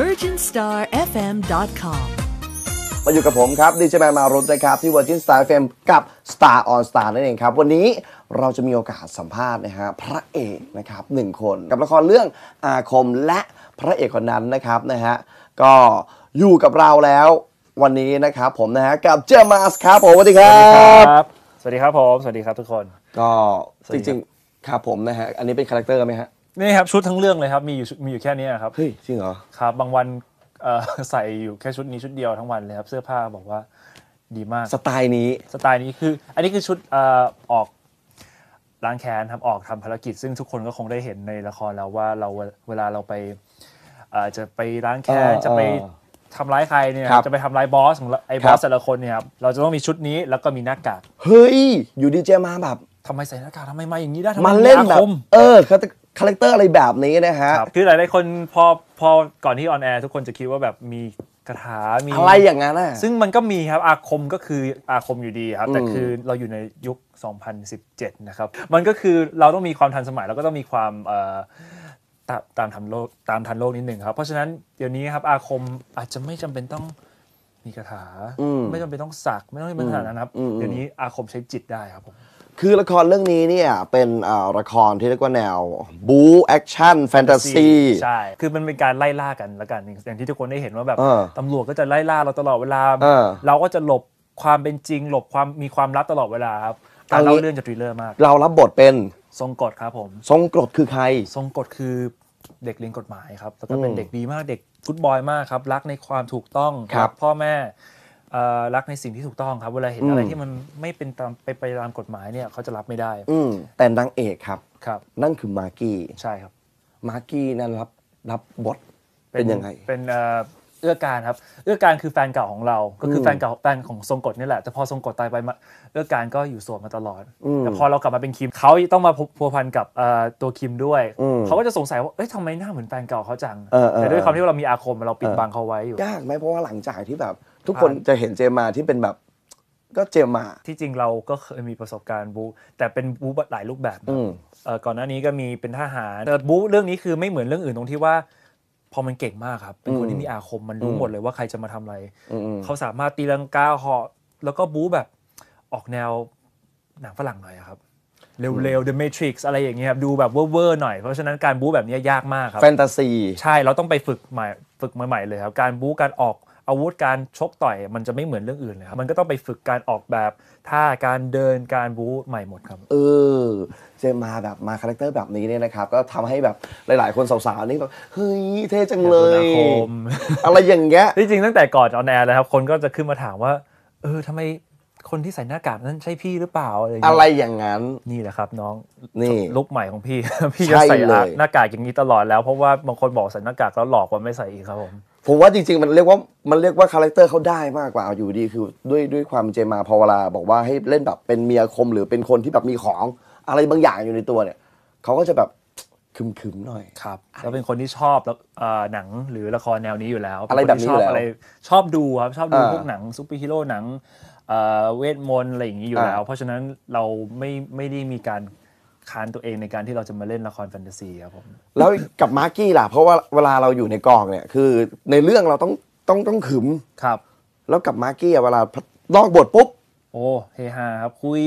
virginstarfm.com มาอยู่กับผมครับดีเจแมนมารุตนะครับ ที่ Virgin Star FM กับ Star on Star นั่นเองครับ วันนี้เราจะมีโอกาสสัมภาษณ์นะฮะพระเอกนะครับหนึ่งคนกับละครเรื่องอาคมและพระเอกคนนั้นนะครับนะฮะก็อยู่กับเราแล้ววันนี้นะครับผมนะฮะกับเจมาสครับผมสวัสดีครับสวัสดีครับผม สวัสดีครับทุกคน ก็สวัสจดีครับริงๆครับผมนะฮะอันนี้เป็นคาแรคเตอร์ไหมฮะ นี่ครับชุดทั้งเรื่องเลยครับมีอยู่มีอยู่แค่นี้ครับเฮ้ยจริงเหรอครับ บางวันเอ่อใส่อยู่แค่ชุดนี้ชุดเดียวทั้งวันเลยครับ เสื้อผ้าบอกว่าดีมากสไตล์นี้สไตล์นี้คือ อันนี้คือชุดเอ่อออกล้างแค้นครับออกทำภารกิจ ซึ่งทุกคนก็คงได้เห็นในละครแล้วว่าเราเวลาเราไปเอ่อจะไปล้างแค้นเออจะไปเออทำร้ายใครเนี่ยครับจะไปทำร้ายบอสของเราไอ้บครัอบสแต่ละคนเนี่ยครับเราจะต้องมีชุดนี้แล้วก็มีหน้ากากเฮ้ยอยู่ดีเจมาแบบทำไมใส่หน้ากากทำไมมาอย่างนี้ได้ทำไมมาเล่นอาแบคบมเออ คาแรคเตอร์อะไรแบบนี้นะฮะ ครับคือหลายๆคนพอพอก่อนที่ออนแอร์ทุกคนจะคิดว่าแบบมีคาถา มีอะไรอย่างนั้นน่ะ ซึ่งมันก็มีครับอาคมก็คืออาคมอยู่ดีครับ แต่อืมคือเราอยู่ในยุค 2017 นะครับ มันก็คือเราต้องมีความทันสมัย แล้วก็ต้องมีความเอ่อตามตามทันโลกตามทันโลกนิดหนึ่งครับ เพราะฉะนั้นเดี๋ยวนี้ครับอาคมอาจจะไม่จำเป็นต้องมีคาถา อืม ไม่จำเป็นต้องสัก ไม่ต้องเป็นขนาดนั้นครับอืมอืมเดี๋ยวนี้อาคมใช้จิตได้ครับผม คือละครเรื่องนี้เนี่ยเป็นเอ่อละครที่เรียกว่าแนวบู๊แอคชั่นแฟนตาซี ใช่ คือมันเป็นการไล่ล่ากันละกันอย่างที่ทุกคนได้เห็นว่าแบบเออตำรวจก็จะไล่ล่าเราตลอดเวลา เออ เราก็จะหลบความเป็นจริง หลบความมีความลับตลอดเวลาครับการเอางี้เล่าเรื่องจะทริลเลอร์มาก เรารับบทเป็นทรงกฎครับผม ทรงกรดคือใคร ทรงกฎคือเด็กเรียนกฎหมายครับแล้วก็เป็นอืมเด็กดีมากเด็กฟุตบอยมากครับ รักในความถูกต้องครับ พ่อแม่เอ่อ รักในสิ่งที่ถูกต้องครับ เวลาเห็นอืมอะไรที่มันไม่เป็นตามไปไปตามกฎหมายเนี่ยเขาจะรับไม่ได้อืมแต่นางเอกครับ ครับ นั่นคือมากกี้ ใช่ครับ มากกี้นั่นรับรับบทเป็นยังไง เป็นเอ่อ เอื้อการครับ เอื้อการคือแฟนเก่าของเรา ก็คืออมแฟนเก่าแฟนของทรงกฎนี่แหละ แต่พอทรงกฎตายไปมาเอื้อการก็อยู่โสดมาตลอดอืมแต่พอเรากลับมาเป็นคิมเขาต้องมาพัวพันกับเอ่อตัวคิมด้วยอืมเขาก็จะสงสัยว่า เอ้ยทำไมหน้าเหมือนแฟนเก่าเขาจังเออเออแต่ด้วยความที่เรามีอาคมเราปิดบังเขาไว้อยู่ ยากไหมเพราะว่าหลังจากที่แบบ ทุกคนอ่าจะเห็นเจมมาที่เป็นแบบก็เจมมาที่จริงเราก็เคยมีประสบการณ์บู๊แต่เป็นบู๊หลายรูปแบบนะอืมเอ่อก่อนหน้านี้ก็มีเป็นทหารแต่บู๊เรื่องนี้คือไม่เหมือนเรื่องอื่นตรงที่ว่า พอมันเก่งมากครับ เป็นคนอืมที่มีอาคมมันรู้อืมหมดเลยว่าใครจะมาทำอะไรอืมอืมเขาสามารถตีลังกาเหาะแล้วก็บู๊แบบออกแนวหนังฝรั่งหน่อยอะครับเร็วๆ The Matrix อะไรอย่างเงี้ยครับดูแบบเวอร์ๆหน่อย เพราะฉะนั้นการบู๊แบบนี้ยากมากครับแฟนตาซีใช่เราต้องไปฝึกใหม่ฝึกใหม่ๆเลยครับ การบู๊การออก อาวุธการชกต่อยมันจะไม่เหมือนเรื่องอื่นเลยครับ มันก็ต้องไปฝึกการออกแบบท่าการเดินการบู๊ใหม่หมดครับ เออเจมมาแบบมาคาแรคเตอร์แบบนี้เนี่ยนะครับ ก็ทำให้แบบหลาย ๆ คนสาวๆนี่แบบเฮ้ยเท่จังเลยอาคมอะไรอย่างเงี้ยที่จริงตั้งแต่ก่อนออนแอร์เลยครับคนก็จะขึ้นมาถามว่า เออทำไมคนที่ใส่หน้ากากนั้นใช่พี่หรือเปล่าอะไรอย่างอะเงี้ยไรอย่างนั้นนี่แหละครับน้องนี่ลุกใหม่ของพี่พี่ใช่จะใส่เลยหน้ากากอย่างนี้ตลอดแล้วเพราะว่าบางคนบอกใส่หน้ากากแล้วหลอกกว่าไม่ใส่อีกครับผม ผมว่าจริงๆ มันเรียกว่ามันเรียกว่าคาแรคเตอร์เขาได้มากกว่าอยู่ดีคือด้วยด้วยความเจมมาพอเวลาบอกว่าให้เล่นแบบเป็นเมียคมหรือเป็นคนที่แบบมีของอะไรบางอย่างอยู่ในตัวเนี่ยเขาก็จะแบบคึมๆหน่อย ครับแล้วเป็นคนที่ชอบแล้วเอ่อหนังหรือละครแนวนี้อยู่แล้วอะไรแบบนี้เป็คที่ชอบอยู่แล้วอะไรชอบดูครับชอบดูอ่า พวกหนังซูเปอร์ฮีโร่หนังเอ่อเวทมนต์อะไรอย่างนี้อยู่แล้วอ่าเพราะฉะนั้นเราไม่ไม่ได้มีการ ค้านตัวเองในการที่เราจะมาเล่นละครแฟนตาซีครับผมแล้วกับมาร์กี้ล่ะ เพราะว่าเวลาเราอยู่ในกองเนี่ยคือในเรื่องเราต้องต้องต้องขึมครับ แล้วกับมาร์กี้อะเวลานอกบทปุ๊บโอ้เฮฮาครับคุย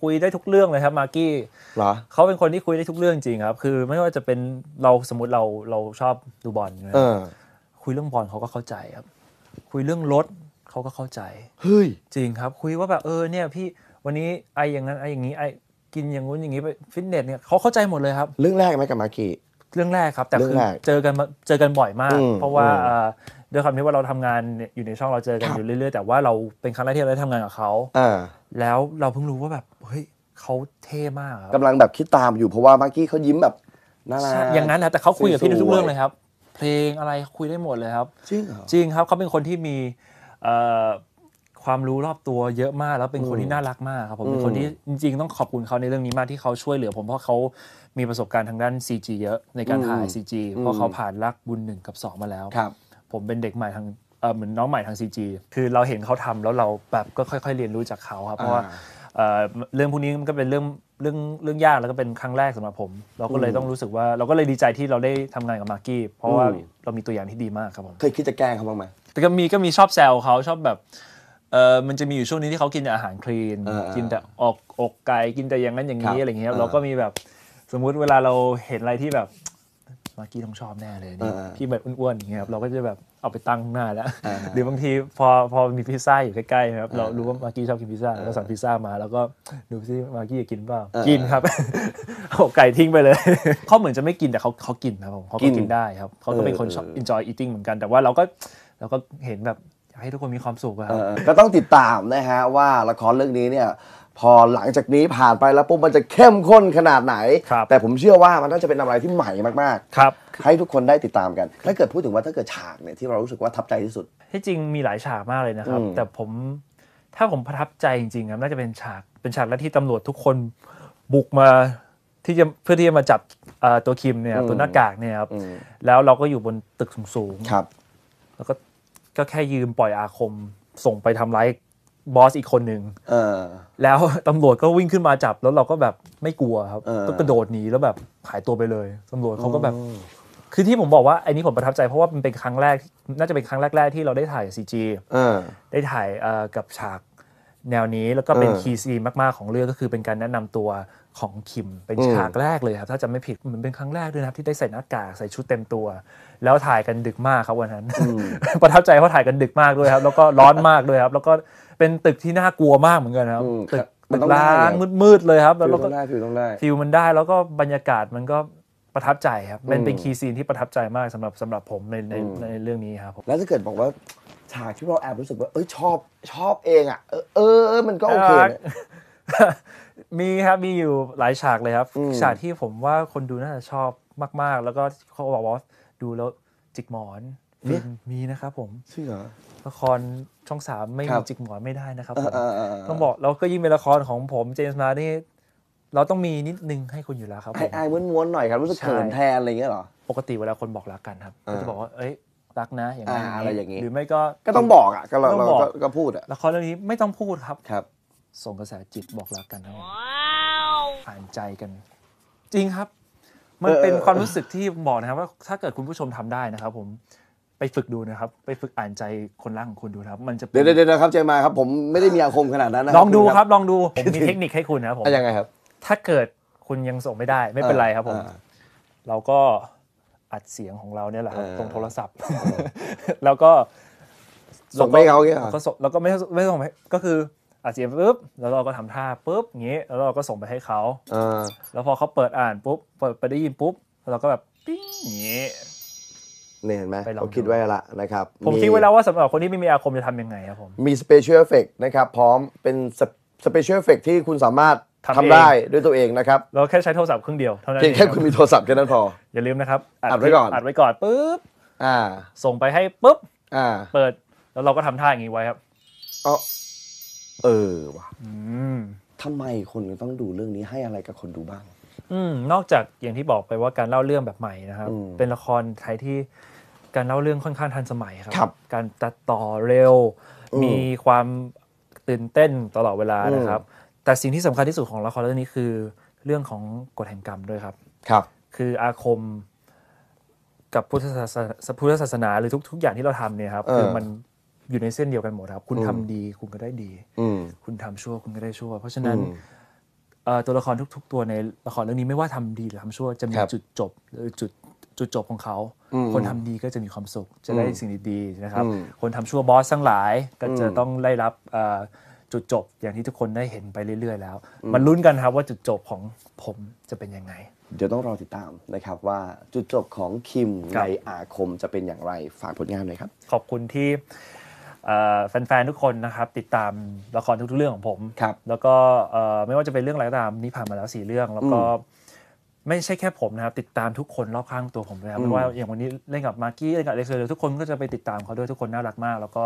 คุยได้ทุกเรื่องเลยครับมาร์กี้เหรอเขาเป็นคนที่คุยได้ทุกเรื่องจริงครับ คือไม่ว่าจะเป็นเราสมมติเราเราชอบดูบอลนะเออ คุยเรื่องบอลเขาก็เข้าใจครับ คุยเรื่องรถเขาก็เข้าใจ เฮ้ย จริงครับ คุยว่าแบบเออเนี่ยพี่วันนี้ไออย่างนั้นไออย่างนี้ไอ กินอย่างงู้นอย่างนี้ไปฟิตเนสเนี่ยเขาเข้าใจหมดเลยครับ เรื่องแรกไหมกับมาร์กี้เรื่องแรกครับ แต่เรื่คือองแรกเจอกันมาเจอกันบ่อยมากอืมเพราะว่าอืมเอ่อด้วยความที่ว่าเราทำงานเนี่ยอยู่ในช่องเราเจอกันครับอยู่เรื่อยๆ แต่ว่าเราเป็นครั้งแรกที่เราได้ทำงานกับเขาอ่าแล้วเราเพิ่งรู้ว่าแบบเฮ้ยเขาเท่มากครับกำลังแบบคิดตามอยู่เพราะว่ามาร์กี้เขายิ้มแบบน่ารักใช่อย่างนั้นนะแต่เขาคุยกับพี่ในทุกสวยๆเรื่องเลยครับ เพลงอะไรคุยได้หมดเลยครับ จริงเหรอจริงครับเขาเป็นคนที่มีเอ่อ ความรู้รอบตัวเยอะมากแล้วเป็นคนที่น่ารักมากครับผมเป็นคนที่จริง ๆ ต้องขอบคุณเขาในเรื่องนี้มากที่เขาช่วยเหลือ ผมเพราะเขามีประสบการณ์ทางด้าน CG เยอะในการถ่าย CG เพราะเขาผ่านรักบุญหนึ่งกับสองมาแล้วครับผมเป็นเด็กใหม่ทางเออเหมือนน้องใหม่ทาง CG คือเราเห็นเขาทำแล้วเราแบบก็ค่อย ๆ เรียนรู้จากเขาครับเพราะว่าอ่าเอ่อเรื่องพวกนี้มันก็เป็นเรื่องเรื่องเรื่องยากแล้วก็เป็นครั้งแรกสำหรับผม เราก็เลยต้องรู้สึกว่าเราก็เลยดีใจที่เราได้ทำงานกับมากกี้เพราะว่าอืมเรามีตัวอย่างที่ดีมากครับผมเคยคิดจะแกล้งเขาบ้างไหมแต่ก็มีก็มีชอบแซวเขาชอบแบบ เออมันจะมีอยู่ช่วงนี้ที่เขากินแต่อาหารคลีนเออกินแต่ออกอกไก่กินแต่อย่างนั้นอย่างครันี้บอะไรอย่างเงี้ยเออเราก็มีแบบสมมุติเวลาเราเห็นอะไรที่แบบมากกี้ต้องชอบแน่เลยนี่เออที่แบบอ้วนๆอย่างเงี้ยครับเราก็จะแบบเอาไปตั้งข้างหน้าแล้วเออหรือบางทีพอพอมีพิซซ่าอยู่ใกล้ๆนะครับเรารู้ว่ามากกี้ชอบกินพิซซ่าเราก็สั่งพิซซ่ามา แล้วก็ดูซิมากกี้จะกินเปล่าเออกินครับเอาไก่ทิ้งไปเลยเขาเหมือนจะไม่กินแต่เขาเขากินครับผมเขากิก็นกินได้ครับเขาก็เป็นคนชอบเออ enjoy eating เหมือนกันแต่ว่าเราก็เราก็เห็นแบบ อยากให้ทุกคนมีความสุขอะครับเออก็ต้องติดตามนะฮะว่าละครเรื่องนี้เนี่ยพอหลังจากนี้ผ่านไปแล้วปุ๊บมันจะเข้มข้นขนาดไหน ครับแต่ผมเชื่อว่ามันน่าจะเป็นอะไรที่ใหม่มากครับๆให้ทุกคนได้ติดตามกัน ถ้าเกิดพูดถึงว่าถ้าเกิดฉากเนี่ยที่เรารู้สึกว่าทับใจที่สุด ที่จริงมีหลายฉากมากเลยนะครับ อืม แต่ผมถ้าผมประทับใจจริงๆครับน่าจะเป็นฉากเป็นฉากแรกที่ตำรวจทุกคนบุกมาที่จะเพื่อที่จะมาจับเอ่อตัวคิมเนี่ยตัวหน้ากากเนี่ยครับอืมแล้วเราก็อยู่บนตึกสูงครับ ๆแล้วก็ ก็แค่ยืมปล่อยอาคมส่งไปทำร้ายบอสอีกคนหนึ่งเออ แล้วตำรวจก็วิ่งขึ้นมาจับแล้วเราก็แบบไม่กลัวครับเออ ก็กระโดดหนีแล้วแบบหายตัวไปเลยตำรวจเขาก็แบบ คือที่ผมบอกว่าไอ้นี้ผมประทับใจเพราะว่ามันเป็นครั้งแรก น่าจะเป็นครั้งแรก ๆ ที่เราได้ถ่ายซีจีเออ ได้ถ่ายเอ่อกับฉาก แนวนี้แล้วก็เป็นเออคีย์ซีนมาก ๆ ของเรื่องก็คือเป็นการแนะนำตัวของคิมเป็นอืมฉากแรกเลยครับ ถ้าจำไม่ผิดเหมือนเป็นครั้งแรกด้วยนะครับที่ได้ใส่หน้ากากใส่ชุดเต็มตัว แล้วถ่ายกันดึกมากครับวันนั้น ประทับใจเพราะถ่ายกันดึกมากด้วยครับ แล้วก็ร้อนมากด้วยครับ แล้วก็เป็นตึกที่น่ากลัวมากเหมือนกันครับอืมตึกมันตึกต้องได้ร้างไงมืดๆเลยครับฟิแล้วลเราต้ก็องได้ฟิลต้องได้ฟิลมันได้แล้วก็บรรยากาศมันก็ประทับใจครับมันเป็นอืมคีย์ซีนที่ประทับใจมากสำหรับสำหรับผมในในในเรื่องนี้ครับผมแล้วถ้าเกิดบอกว่า ฉากที่เราแอบรู้สึกว่าเอ้ยชอบชอบเองอะ เออเออเออมันก็โอเคนะ มีครับมีอยู่หลายฉากเลยครับ อืม ฉากที่ผมว่าคนดูน่าจะชอบมากๆ แล้วก็เขาบอกว่าดูแล้วจิกหมอนฟินมีนะครับผมจริงเหรอ ละครช่องสามไม่ครัมีบ จิกหมอนไม่ได้นะครับเอผอมเออเออเออต้องบอกแล้วก็ยิ่งเป็นละครของผมเจมส์มานี่ เราต้องมีนิดนึงให้คุณอยู่แล้วครับผให้มอายม้วนๆหน่อยครับรู้สึกใช่ เขินแทนอะไรอย่างเงี้ยเหรอ ปกติเวลาคนบอกรักกันครับอ่าก็จะบอกว่าเอ้ย รักนะอย่างนั้นอ่าอะไรอย่างงี้ หรือไม่ก็ก็ต้องบอกอะก็เราต้องเราบอกก็ก็พูดอะละครเรื่องนี้ไม่ต้องพูดครับครับ ส่งกระแสจิตบอกรักกันครับอ่านใจกัน จริงครับ มันเออเป็นเออความรู้สึกที่บอกนะครับว่าถ้าเกิดคุณผู้ชมทำได้นะครับ ผมไปฝึกดูนะครับ ไปฝึกอ่านใจคนรักของคุณดูนะครับ มันจะป็นเดี๋ยวเดี๋ยวเดี๋ยวครับเจมาครับ ผมไม่ได้มีอาคมขนาดนั้นนะลองดูครับลองดูผมมีเทคนิคให้คุณนะครับผมอะยังไงครับ ถ้าเกิดคุณยังส่งไม่ได้ไม่เป็นไรครับผมอ่าเราก็ อัดเสียงของเราเนี่ยแหละครับเออตรงโทรศัพท์ แล้วก็ส่งไปให้เขาอย่างเงี้ยเหรอแล้วก็ส่งแล้วก็ไม่ไม่ส่งไปก็คืออัดเสียงปุ๊บแล้วเราก็ทำท่าปุ๊บอย่างงี้แล้วเราก็ส่งไปให้เขาเออแล้วพอเขาเปิดอ่านปุ๊บเปิดไปได้ยินปุ๊บเราก็แบบปิ้งอย่างงี้เนี่ยเห็นไหมไปลองเขาคิดไว้ละนะครับ ผมคิดไว้แล้วว่าสำหรับคนที่ไม่มีอาคมจะทำยังไงครับผม มีสเปเชียลเอฟเฟกนะครับ พร้อมเป็นสเปเชียลเอฟเฟกที่คุณสามารถ ทำทำเองได้ด้วยตัวเองนะครับเราแค่ใช้โทรศัพท์เครื่องเดียวเท่านั้นเพียงแค่เองคุณมีโทรศัพท์แค่นั้นพอ อย่าลืมนะครับอัดไว้ก่อนอัดไว้ก่อนปุ๊บอ่า ส่งไปให้ปุ๊บอ่า เปิดแล้วเราก็ทำท่าอย่างนี้ไว้ครับเอาเออว่ะอืมทำไมคนต้องดูเรื่องนี้ให้อะไรกับคนดูบ้าง อืมนอกจากอย่างที่บอกไปว่าการเล่าเรื่องแบบใหม่นะครับอืมเป็นละครไทยที่การเล่าเรื่องค่อนข้างทันสมัยครับครับการตัดต่อเร็วอืมมีความตื่นเต้นตลอดเวลาอืมนะครับ แต่สิ่งที่สำคัญที่สุดของละครเรื่องนี้คือ เรื่องของกฎแห่งกรรมด้วยครับ ครับ คืออาคมกับพุทธศาสนาพุทธศาสนาหรือทุกทุกอย่างที่เราทำเนี่ยครับเออคือมันอยู่ในเส้นเดียวกันหมดครับ คุณอืมทำดีคุณก็ได้ดีอืมคุณทำชั่วคุณก็ได้ชั่ว เพราะฉะนั้นอืมเอ่อตัวละครทุก ๆ ตัวในละครเรื่องนี้ไม่ว่าทำดีหรือทำชั่วจะมีครับจุดจบหรือจุดจุดจบของเขาอืมคนทำดีก็จะมีความสุข จะได้อืมสิ่งดีๆนะครับอืมคนทำชั่วบอสทั้งหลายก็จะอืมต้องได้รับเอ่อ จุดจบอย่างที่ทุกคนได้เห็นไปเรื่อย ๆ แล้ว มันลุ้นกันครับว่าจุดจบของผมจะเป็นยังไง เดี๋ยวต้องรอติดตามนะครับว่าจุดจบของคิมครัในบอาคมจะเป็นอย่างไรฝากผลงานหน่อยครับ ขอบคุณที่เอ่อแฟนๆ ทุกคนนะครับติดตามละครทุกๆ เรื่องของผมครับแล้วก็เอ่อไม่ว่าจะเป็นเรื่องอะไรก็ตามนี่ผ่านมาแล้วสี่เรื่อง แล้วก็อืมไม่ใช่แค่ผมนะครับ ติดตามทุกคนรอบข้างตัวผมเลยครับอืมไม่ว่าอย่างวันนี้เล่นกับมากกี้เล่นกับเลเซอร์ทุกคนก็จะไปติดตามเขาด้วยทุกคนน่ารักมาก แล้วก็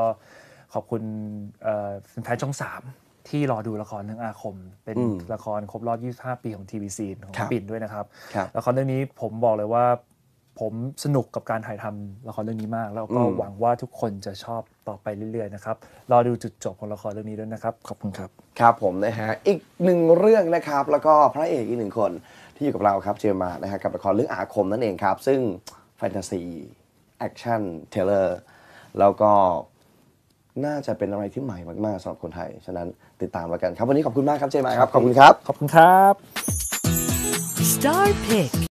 ขอบคุณเอ่อแฟนๆช่องสามที่รอดูละครเรื่องอาคม เป็นอืมละครครบรอบ 25 ปีของทีวีซีของครับปิ่นด้วยนะครับครับละครเรื่องนี้ผมบอกเลยว่า ผมสนุกกับการถ่ายทำละครเรื่องนี้มาก แล้วก็อืมหวังว่าทุกคนจะชอบต่อไปเรื่อยๆนะครับรอดูจุดจบของละครเรื่องนี้ด้วยนะครับขอบคุณครับครับผมนะฮะอีกหนึ่งเรื่องนะครับแล้วก็พระเอกอีกหนึ่งคนที่อยู่กับเราครับเจมมานะฮะกับละครเรื่องอาคมนั่นเองครับ ซึ่งแฟนตาซีแอคชั่นเทเลอร์แล้วก็ น่าจะเป็นอะไรที่ใหม่มากๆสำหรับคนไทย ฉะนั้นติดตามแล้วกันครับ วันนี้ขอบคุณมากครับเจมาครับ ขอบคุณครับ ขอบคุณครับ Star Pick